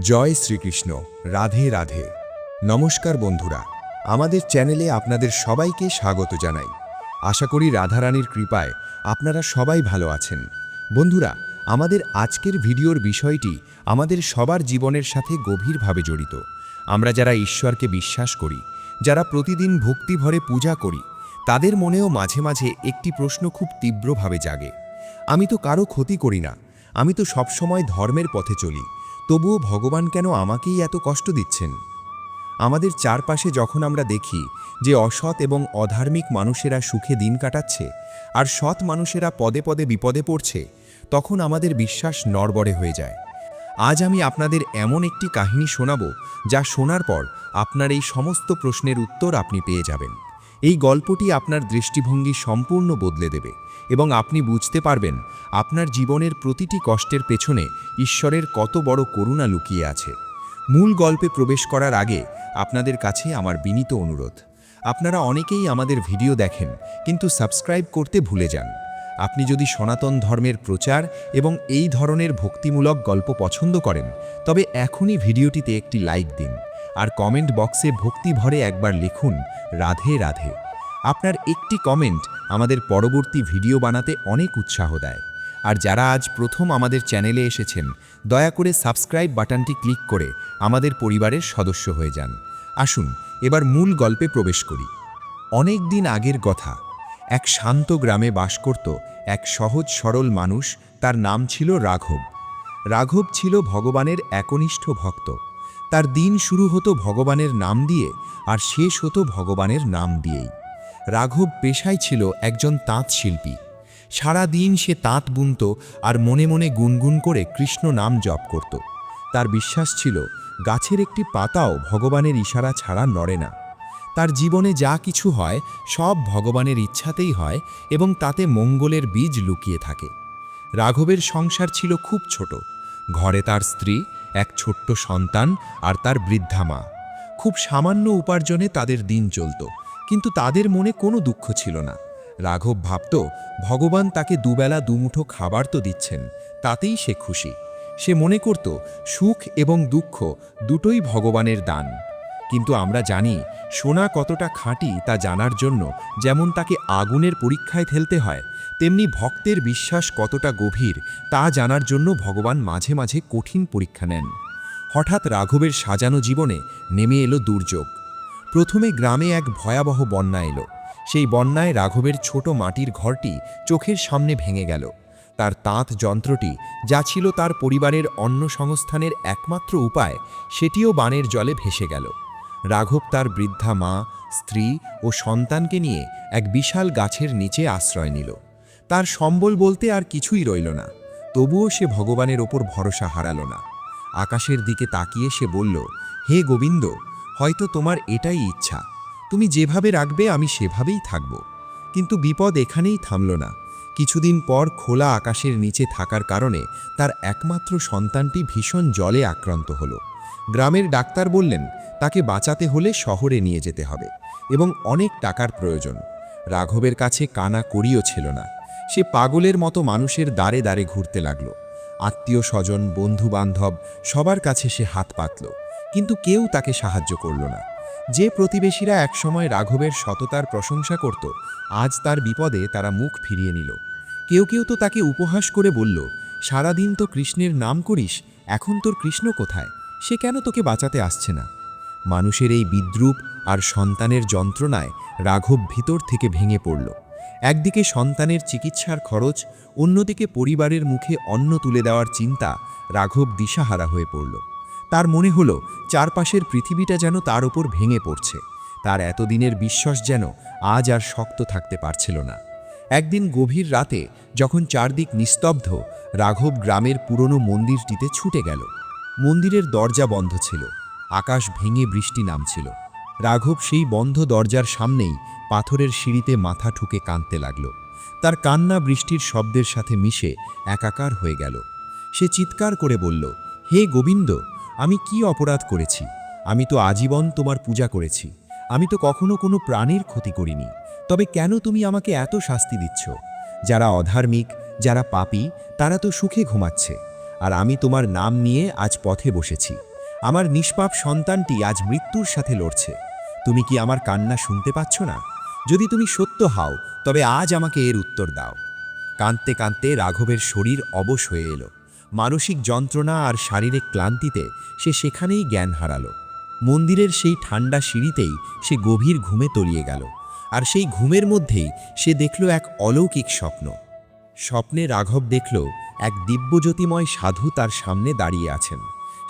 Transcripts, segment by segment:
জয় শ্রীকৃষ্ণ, রাধে রাধে। নমস্কার বন্ধুরা, আমাদের চ্যানেলে আপনাদের সবাইকে স্বাগত জানাই। আশা করি রাধারানীর কৃপায় আপনারা সবাই ভালো আছেন। বন্ধুরা, আমাদের আজকের ভিডিওর বিষয়টি আমাদের সবার জীবনের সাথে গভীরভাবে জড়িত। আমরা যারা ঈশ্বরকে বিশ্বাস করি, যারা প্রতিদিন ভক্তিভরে পূজা করি, তাদের মনেও মাঝে মাঝে একটি প্রশ্ন খুব তীব্রভাবে জাগে। আমি তো কারও ক্ষতি করি না, আমি তো সবসময় ধর্মের পথে চলি তবুও ভগবান কেন আমাকেই এত কষ্ট দিচ্ছেন? আমাদের চারপাশে যখন আমরা দেখি যে অসৎ এবং অধার্মিক মানুষেরা সুখে দিন কাটাচ্ছে আর সৎ মানুষেরা পদে পদে বিপদে পড়ছে, তখন আমাদের বিশ্বাস নড়বড়ে হয়ে যায়। আজ আমি আপনাদের এমন একটি কাহিনী শোনাব যা শোনার পর আপনার এই সমস্ত প্রশ্নের উত্তর আপনি পেয়ে যাবেন। এই গল্পটি আপনার দৃষ্টিভঙ্গি সম্পূর্ণ বদলে দেবে এবং আপনি বুঝতে পারবেন আপনার জীবনের প্রতিটি কষ্টের পেছনে ঈশ্বরের কত বড় করুণা লুকিয়ে আছে। মূল গল্পে প্রবেশ করার আগে আপনাদের কাছে আমার বিনীত অনুরোধ। আপনারা অনেকেই আমাদের ভিডিও দেখেন, কিন্তু সাবস্ক্রাইব করতে ভুলে যান। আপনি যদি সনাতন ধর্মের প্রচার এবং এই ধরনের ভক্তিমূলক গল্প পছন্দ করেন, তবে এখনই ভিডিওটিতে একটি লাইক দিন। আর কমেন্ট বক্সে ভক্তি ভরে একবার লিখুন, রাধে রাধে। আপনার একটি কমেন্ট আমাদের পরবর্তী ভিডিও বানাতে অনেক উৎসাহ দেয়। আর যারা আজ প্রথম আমাদের চ্যানেলে এসেছেন, দয়া করে সাবস্ক্রাইব বাটনটি ক্লিক করে আমাদের পরিবারের সদস্য হয়ে যান। আসুন, এবার মূল গল্পে প্রবেশ করি। অনেক দিন আগের কথা। এক শান্ত গ্রামে বাস করত এক সহজ সরল মানুষ, তার নাম ছিল রাঘব। রাঘব ছিল ভগবানের একনিষ্ঠ ভক্ত। তার দিন শুরু হতো ভগবানের নাম দিয়ে আর শেষ হতো ভগবানের নাম দিয়েই। রাঘব পেশায় ছিল একজন তাঁত শিল্পী। সারা দিন সে তাঁত বুনত আর মনে মনে গুনগুন করে কৃষ্ণ নাম জপ করত। তার বিশ্বাস ছিল, গাছের একটি পাতাও ভগবানের ইশারা ছাড়া নড়ে না। তার জীবনে যা কিছু হয়, সব ভগবানের ইচ্ছাতেই হয় এবং তাতে মঙ্গলের বীজ লুকিয়ে থাকে। রাঘবের সংসার ছিল খুব ছোট। ঘরে তার স্ত্রী এক ছোট্ট সন্তান আর তার বৃদ্ধা মা। খুব সামান্য উপার্জনে তাদের দিন চলত, কিন্তু তাদের মনে কোনো দুঃখ ছিল না। রাঘব ভাবত, ভগবান তাকে দুবেলা দুমুঠো খাবার তো দিচ্ছেন, তাতেই সে খুশি। সে মনে করত, সুখ এবং দুঃখ দুটোই ভগবানের দান। কিন্তু আমরা জানি, সোনা কতটা খাঁটি তা জানার জন্য যেমন তাকে আগুনের পরীক্ষায় ফেলতে হয় তেমনি ভক্তের বিশ্বাস কতটা গভীর, তা জানার জন্য ভগবান মাঝে মাঝে কঠিন পরীক্ষা নেন। হঠাৎ রাঘবের সাজানো জীবনে নেমে এলো দুর্যোগ। প্রথমে গ্রামে এক ভয়াবহ বন্যা এলো। সেই বন্যায় রাঘবের ছোট মাটির ঘরটি চোখের সামনে ভেঙে গেল। তার তাঁত যন্ত্রটি, যা ছিল তার পরিবারের অন্ন সংস্থানের একমাত্র উপায়, সেটিও বানের জলে ভেসে গেল। রাঘব তার বৃদ্ধা মা, স্ত্রী ও সন্তানকে নিয়ে এক বিশাল গাছের নিচে আশ্রয় নিল। তার সম্বল বলতে আর কিছুই রইল না, তবুও সে ভগবানের ওপর ভরসা হারাল না। আকাশের দিকে তাকিয়ে সে বলল, হে গোবিন্দ, হয়তো তোমার এটাই ইচ্ছা। তুমি যেভাবে রাখবে আমি সেভাবেই থাকব। কিন্তু বিপদ এখানেই থামল না। কিছুদিন পর খোলা আকাশের নিচে থাকার কারণে তার একমাত্র সন্তানটি ভীষণ জলে আক্রান্ত হলো। গ্রামের ডাক্তার বললেন, তাকে বাঁচাতে হলে শহরে নিয়ে যেতে হবে এবং অনেক টাকার প্রয়োজন। রাঘবের কাছে কানা করিও ছিল না। সে পাগলের মতো মানুষের দ্বারে দ্বারে ঘুরতে লাগল। আত্মীয় স্বজন বন্ধু বান্ধব সবার কাছে সে হাত পাতল। কিন্তু কেউ তাকে সাহায্য করল না। যে প্রতিবেশীরা একসময় রাঘবের সততার প্রশংসা করত, আজ তার বিপদে তারা মুখ ফিরিয়ে নিল। কেউ কেউ তো তাকে উপহাস করে বলল, সারাদিন তো কৃষ্ণের নাম করিস, এখন তোর কৃষ্ণ কোথায়? সে কেন তোকে বাঁচাতে আসছে না? মানুষের এই বিদ্রুপ আর সন্তানের যন্ত্রণায় রাঘব ভিতর থেকে ভেঙে পড়ল। একদিকে সন্তানের চিকিৎসার খরচ, অন্যদিকে পরিবারের মুখে অন্ন তুলে দেওয়ার চিন্তা রাঘব দিশাহারা হয়ে পড়ল। তার মনে হলো, চারপাশের পৃথিবীটা যেন তার ওপর ভেঙে পড়ছে। তার এতদিনের বিশ্বাস যেন আজ আর শক্ত থাকতে পারছিল না। একদিন গভীর রাতে যখন চারদিক নিস্তব্ধ, রাঘব গ্রামের পুরনো মন্দিরটিতে ছুটে গেল। মন্দিরের দরজা বন্ধ ছিল। আকাশ ভেঙে বৃষ্টি নামছিল। রাঘব সেই বন্ধ দরজার সামনেই পাথরের সিঁড়িতে মাথা ঠুকে কাঁদতে লাগল। তার কান্না বৃষ্টির শব্দের সাথে মিশে একাকার হয়ে গেল। সে চিৎকার করে বলল, হে গোবিন্দ, আমি কি অপরাধ করেছি? আমি তো আজীবন তোমার পূজা করেছি। আমি তো কখনো কোনো প্রাণীর ক্ষতি করিনি। তবে কেন তুমি আমাকে এত শাস্তি দিচ্ছ? যারা অধার্মিক, যারা পাপী, তারা তো সুখে ঘুমাচ্ছে। আর আমি তোমার নাম নিয়ে আজ পথে বসেছি। আমার নিষ্পাপ সন্তানটি আজ মৃত্যুর সাথে লড়ছে। তুমি কি আমার কান্না শুনতে পাচ্ছ না? যদি তুমি সত্য হও, তবে আজ আমাকে এর উত্তর দাও। কাঁদতে কাঁদতে রাঘবের শরীর অবশ হয়ে এলো। মানসিক যন্ত্রণা আর শারীরিক ক্লান্তিতে সে সেখানেই জ্ঞান হারালো। মন্দিরের সেই ঠান্ডা সিঁড়িতেই সে গভীর ঘুমে তলিয়ে গেল। আর সেই ঘুমের মধ্যেই সে দেখল এক অলৌকিক স্বপ্ন। স্বপ্নে রাঘব দেখল এক দিব্যজ্যোতিময় সাধু তার সামনে দাঁড়িয়ে আছেন।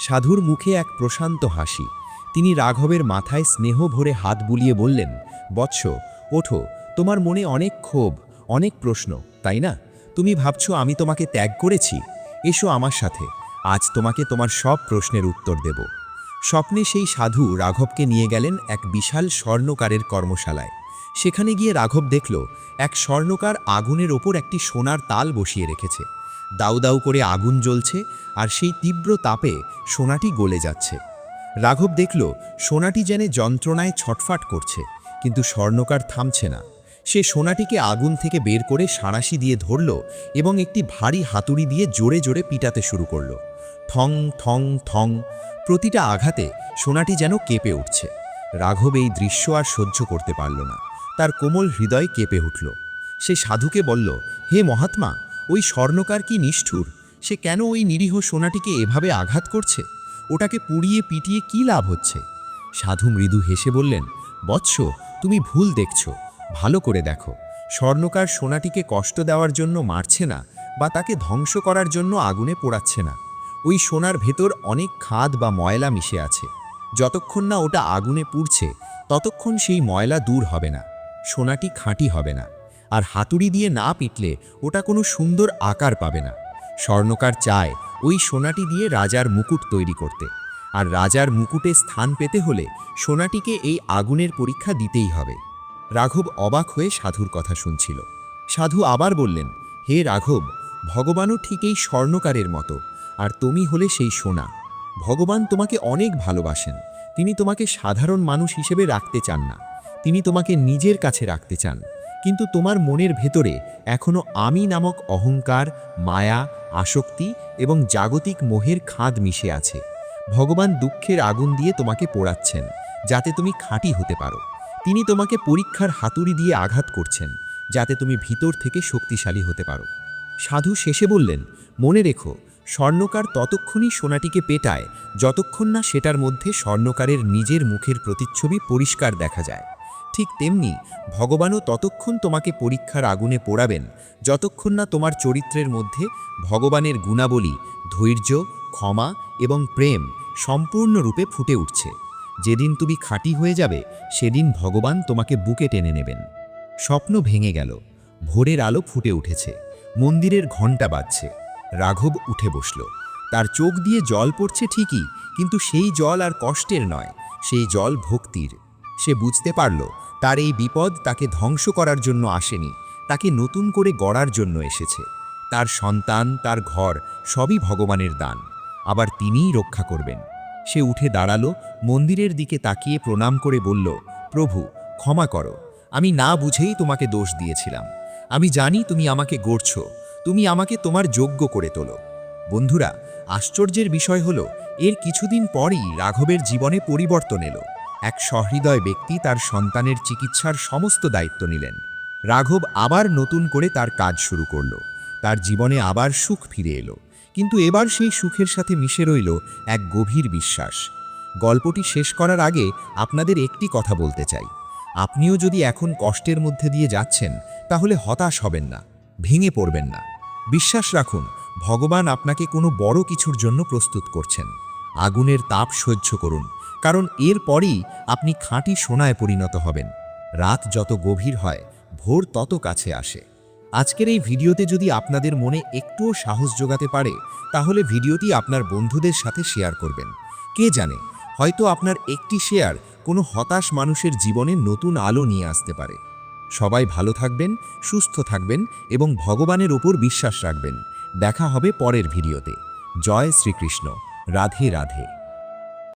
সাধুর মুখে এক প্রশান্ত হাসি। তিনি রাঘবের মাথায় স্নেহ ভরে হাত বুলিয়ে বললেন, বৎস, ওঠো, তোমার মনে অনেক ক্ষোভ, অনেক প্রশ্ন, তাই না? তুমি ভাবছ আমি তোমাকে ত্যাগ করেছি? এসো আমার সাথে, আজ তোমাকে তোমার সব প্রশ্নের উত্তর দেব। স্বপ্নে সেই সাধু রাঘবকে নিয়ে গেলেন এক বিশাল স্বর্ণকারের কর্মশালায়। সেখানে গিয়ে রাঘব দেখল, এক স্বর্ণকার আগুনের ওপর একটি সোনার তাল বসিয়ে রেখেছে। দাউ দাউ করে আগুন জ্বলছে আর সেই তীব্র তাপে সোনাটি গলে যাচ্ছে। রাঘব দেখল, সোনাটি যেন যন্ত্রণায় ছটফাট করছে, কিন্তু স্বর্ণকার থামছে না। সে সোনাটিকে আগুন থেকে বের করে সাঁড়াশি দিয়ে ধরল এবং একটি ভারী হাতুড়ি দিয়ে জোরে জোরে পিটাতে শুরু করল। ঠং ঠং ঠং, প্রতিটা আঘাতে সোনাটি যেন কেঁপে উঠছে। রাঘব এই দৃশ্য আর সহ্য করতে পারল না। তার কোমল হৃদয় কেঁপে উঠল। সে সাধুকে বলল, হে মহাত্মা ওই স্বর্ণকার কি নিষ্ঠুর? সে কেন ওই নিরীহ সোনাটিকে এভাবে আঘাত করছে? ওটাকে পুড়িয়ে পিটিয়ে কি লাভ হচ্ছে? সাধু মৃদু হেসে বললেন, বৎস, তুমি ভুল দেখছ। ভালো করে দেখো। স্বর্ণকার সোনাটিকে কষ্ট দেওয়ার জন্য মারছে না বা তাকে ধ্বংস করার জন্য আগুনে পোড়াচ্ছে না। ওই সোনার ভেতর অনেক খাদ বা ময়লা মিশে আছে। যতক্ষণ না ওটা আগুনে পুড়ছে, ততক্ষণ সেই ময়লা দূর হবে না। সোনাটি খাঁটি হবে না। আর হাতুড়ি দিয়ে না পিটলে ওটা কোনো সুন্দর আকার পাবে না। স্বর্ণকার চায় ওই সোনাটি দিয়ে রাজার মুকুট তৈরি করতে। আর রাজার মুকুটে স্থান পেতে হলে সোনাটিকে এই আগুনের পরীক্ষা দিতেই হবে। রাঘব অবাক হয়ে সাধুর কথা শুনছিল। সাধু আবার বললেন, হে রাঘব, ভগবানও ঠিক এই স্বর্ণকারের মতো, আর তুমি হলে সেই সোনা। ভগবান তোমাকে অনেক ভালোবাসেন। তিনি তোমাকে সাধারণ মানুষ হিসেবে রাখতে চান না। তিনি তোমাকে নিজের কাছে রাখতে চান। কিন্তু তোমার মনের ভেতরে এখনও আমি নামক অহংকার, মায়া, আসক্তি এবং জাগতিক মোহের খাদ মিশে আছে। ভগবান দুঃখের আগুন দিয়ে তোমাকে পোড়াচ্ছেন, যাতে তুমি খাঁটি হতে পারো। তিনি তোমাকে পরীক্ষার হাতুড়ি দিয়ে আঘাত করছেন, যাতে তুমি ভিতর থেকে শক্তিশালী হতে পারো। সাধু শেষে বললেন, মনে রেখো, স্বর্ণকার ততক্ষণই সোনাটিকে পেটায়, যতক্ষণ না সেটার মধ্যে স্বর্ণকারের নিজের মুখের প্রতিচ্ছবি পরিষ্কার দেখা যায়। ঠিক তেমনি ভগবানও ততক্ষণ তোমাকে পরীক্ষার আগুনে পোড়াবেন, যতক্ষণ না তোমার চরিত্রের মধ্যে ভগবানের গুণাবলী, ধৈর্য, ক্ষমা এবং প্রেম সম্পূর্ণরূপে ফুটে উঠছে। যেদিন তুমি খাঁটি হয়ে যাবে, সেদিন ভগবান তোমাকে বুকে টেনে নেবেন। স্বপ্ন ভেঙে গেল, ভোরের আলো ফুটে উঠেছে, মন্দিরের ঘণ্টা বাজছে, রাঘব উঠে বসল। তার চোখ দিয়ে জল পড়ছে ঠিকই, কিন্তু সেই জল আর কষ্টের নয়, সেই জল ভক্তির। সে বুঝতে পারল তার এই বিপদ তাকে ধ্বংস করার জন্য আসেনি, তাকে নতুন করে গড়ার জন্য এসেছে। তার সন্তান, তার ঘর, সবই ভগবানের দান। আবার তিনিই রক্ষা করবেন। সে উঠে দাঁড়াল, মন্দিরের দিকে তাকিয়ে প্রণাম করে বলল, প্রভু, ক্ষমা করো। আমি না বুঝেই তোমাকে দোষ দিয়েছিলাম। আমি জানি তুমি আমাকে গড়ছ। তুমি আমাকে তোমার যোগ্য করে তোলো। বন্ধুরা, আশ্চর্যের বিষয় হলো, এর কিছুদিন পরই রাঘবের জীবনে পরিবর্তন এলো। এক সহৃদয় ব্যক্তি তার সন্তানের চিকিৎসার সমস্ত দায়িত্ব নিলেন। রাঘব আবার নতুন করে তার কাজ শুরু করল। তার জীবনে আবার সুখ ফিরে এলো। কিন্তু এবার সেই সুখের সাথে মিশে রইল এক গভীর বিশ্বাস। গল্পটি শেষ করার আগে আপনাদের একটি কথা বলতে চাই। আপনিও যদি এখন কষ্টের মধ্যে দিয়ে যাচ্ছেন, তাহলে হতাশ হবেন না, ভেঙে পড়বেন না। বিশ্বাস রাখুন, ভগবান আপনাকে কোনো বড় কিছুর জন্য প্রস্তুত করছেন। আগুনের তাপ সহ্য করুন কারণ এর পরেই আপনি খাঁটি সোনায় পরিণত হবেন। রাত যত গভীর হয়, ভোর তত কাছে আসে। আজকের এই ভিডিওতে যদি আপনাদের মনে একটুও সাহস যোগাতে পারে, তাহলে ভিডিওটি আপনার বন্ধুদের সাথে শেয়ার করবেন। কে জানে, হয়তো আপনার একটি শেয়ার কোনো হতাশ মানুষের জীবনে নতুন আলো নিয়ে আসতে পারে। সবাই ভালো থাকবেন, সুস্থ থাকবেন এবং ভগবানের ওপর বিশ্বাস রাখবেন। দেখা হবে পরের ভিডিওতে। জয় শ্রীকৃষ্ণ। রাধে রাধে।